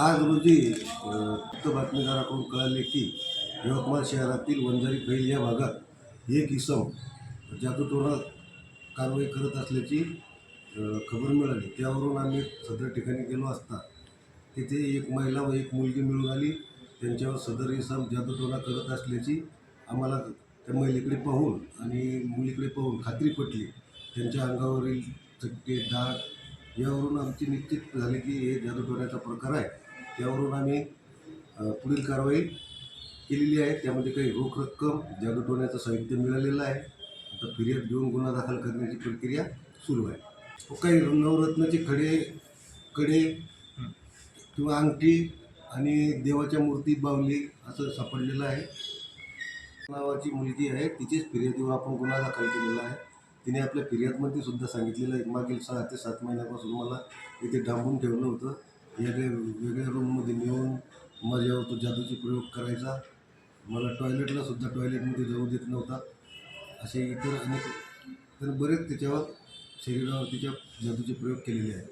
आज रोजी वृत्त बातमीदाराकडून कळाले की यवतमाळ शहरातील वंजारी फैल या भागात एक इसम जादूटोरा कारवाई करत असल्याची खबर मिळाली. त्यावरून आम्ही सदर ठिकाणी गेलो असता तिथे एक महिला व एक मुलगी मिळून आली. त्यांच्यावर सदर इसम जादूटोरा करत असल्याची आम्हाला त्या महिलेकडे पाहून आणि मुलीकडे पाहून खात्री पटली. त्यांच्या अंगावरील चक्के डाग यावरून आमची निश्चित झाले की हे जादूटोऱ्याचा प्रकार आहे त्यावरून आम्ही पुढील कारवाई केलेली आहे. त्यामध्ये काही रोख रक्कम जादूटोण्याचं साहित्य मिळालेलं आहे. आता फिर्याद घेऊन गुन्हा दाखल करण्याची प्रक्रिया सुरू आहे. काही नवरत्नाचे खडे कडे किंवा अंगठी आणि देवाच्या मूर्ती बावली असं सापडलेलं आहे. नावाची मुलगी आहे तिचीच फिर्यादीवर आपण गुन्हा दाखल केलेला आहे. तिने आपल्या फिर्यादमध्ये सुद्धा सांगितलेलं आहे. मागील सहा ते सात महिन्यापासून मला इथे डांबून ठेवलं होतं. वेगळे वेगळ्या रूममध्ये नेऊन माझ्यावर तो जादूचे प्रयोग करायचा. मला टॉयलेटला सुद्धा टॉयलेटमध्ये जाऊ देत नव्हता. असे इतर अनेक तर बरेच त्याच्यावर शरीरावर तिच्या जादूचे प्रयोग केलेले आहेत.